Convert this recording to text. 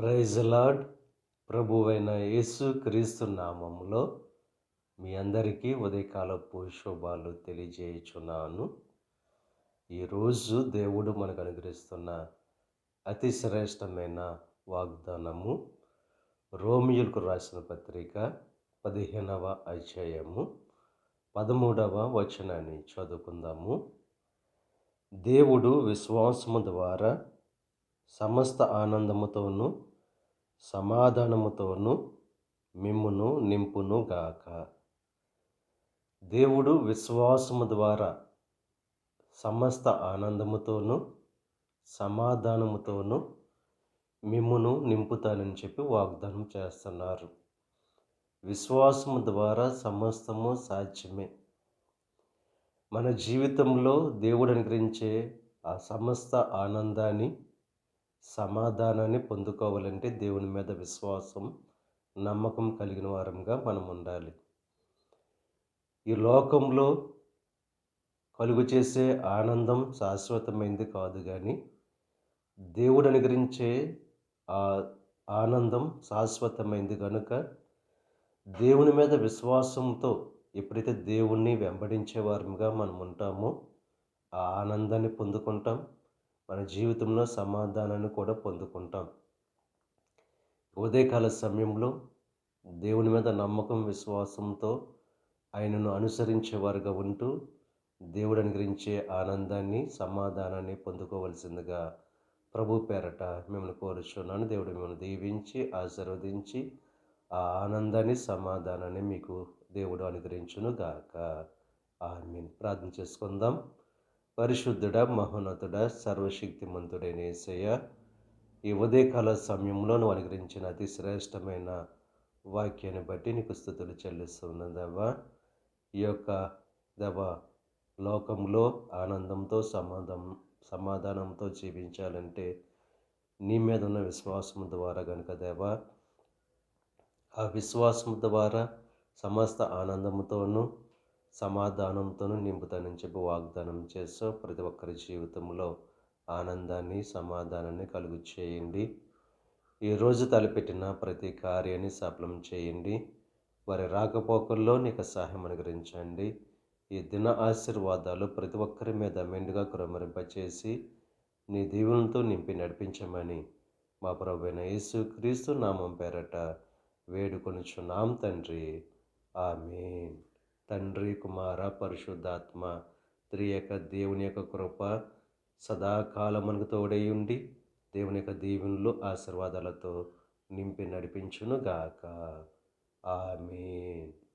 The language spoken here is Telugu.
ప్రైజ్ ప్రభువైన యేసు క్రీస్తు నామంలో మీ అందరికీ ఉదయకాలపు శుభాలు తెలియజేయుచున్నాను. ఈరోజు దేవుడు మనకు అనుగ్రహిస్తున్న అతి శ్రేష్టమైన వాగ్దానము రోమియులకు రాసిన పత్రిక పదిహేనవ అధ్యాయము పదమూడవ వచనాన్ని చదువుకుందాము. దేవుడు విశ్వాసము ద్వారా సమస్త ఆనందముతోనూ సమాధానముతోనూ మిమ్మును నింపును గాక. దేవుడు విశ్వాసము ద్వారా సమస్త ఆనందముతోనూ సమాధానముతోనూ మిమ్మును నింపుతానని చెప్పి వాగ్దానం చేస్తున్నారు. విశ్వాసము ద్వారా సమస్తము సాధ్యమే. మన జీవితంలో దేవుడు అనుగ్రహించే ఆ సమస్త ఆనందాన్ని సమాధానాన్ని పొందుకోవాలంటే దేవుని మీద విశ్వాసం నమ్మకం కలిగిన వారంగా మనం ఉండాలి. ఈ లోకంలో కలుగు చేసే ఆనందం శాశ్వతమైంది కాదు కానీ దేవుడు అనుగ్రహించే ఆ ఆనందం శాశ్వతమైంది కనుక దేవుని మీద విశ్వాసంతో ఎప్పుడైతే దేవుణ్ణి వెంబడించే వారంగా మనం ఉంటామో ఆ ఆనందాన్ని పొందుకుంటాం. మన జీవితంలో సమాధానాన్ని కూడా పొందుకుంటాం. ఉదయకాల సమయంలో దేవుని మీద నమ్మకం విశ్వాసంతో ఆయనను అనుసరించేవారుగా ఉంటూ దేవుడు అనుగ్రహించే ఆనందాన్ని సమాధానాన్ని పొందుకోవలసిందిగా ప్రభు పేరట మిమ్మల్ని కోరుచున్నాను. దేవుడు మిమ్మల్ని దీవించి ఆశీర్వదించి ఆ ఆనందాన్ని సమాధానాన్ని మీకు దేవుడు అనుగ్రహించును గాక ఆమెన్. ప్రార్థన చేసుకుందాం. పరిశుద్ధుడ మహోన్నతుడ సర్వశక్తిమంతుడైన ఏసయ్య ఈ ఉదయకాల సమయంలో నువ్వు అనుగ్రహించిన అతి శ్రేష్టమైన వాక్యాన్ని బట్టి నీకు స్థుతులు చెల్లిస్తున్నదవ్వా ఈ యొక్క దవ లోకంలో ఆనందంతో సమాధం సమాధానంతో జీవించాలంటే నీ మీద ఉన్న విశ్వాసం ద్వారా కనుక దేవా ఆ విశ్వాసం ద్వారా సమస్త ఆనందంతోనూ సమాధానంతోనూ నింపుతానని చెప్పి వాగ్దానం చేస్తూ ప్రతి ఒక్కరి జీవితంలో ఆనందాన్ని సమాధానాన్ని కలుగు చేయండి. ఈరోజు తలపెట్టిన ప్రతి కార్యాన్ని సఫలం చేయండి. వారి రాకపోకల్లో నీకు సహాయం అనుగ్రహించండి. ఈ దిన ఆశీర్వాదాలు ప్రతి ఒక్కరి మీద మెండుగా కురమరింపచేసి నీ దీవులతో నింపి నడిపించమని మా ప్రభువైన యేసు క్రీస్తు నామం పేరట వేడుకొనుచున్నాం తండ్రి. ఆమెన్. తండ్రి కుమార పరిశుద్ధాత్మ త్రియక దేవుని యొక్క కృప సదాకాలమునకు తోడై ఉండి దేవుని యొక్క దీవెనలు ఆశీర్వాదాలతో నింపి నడిపించునుగాక. గాక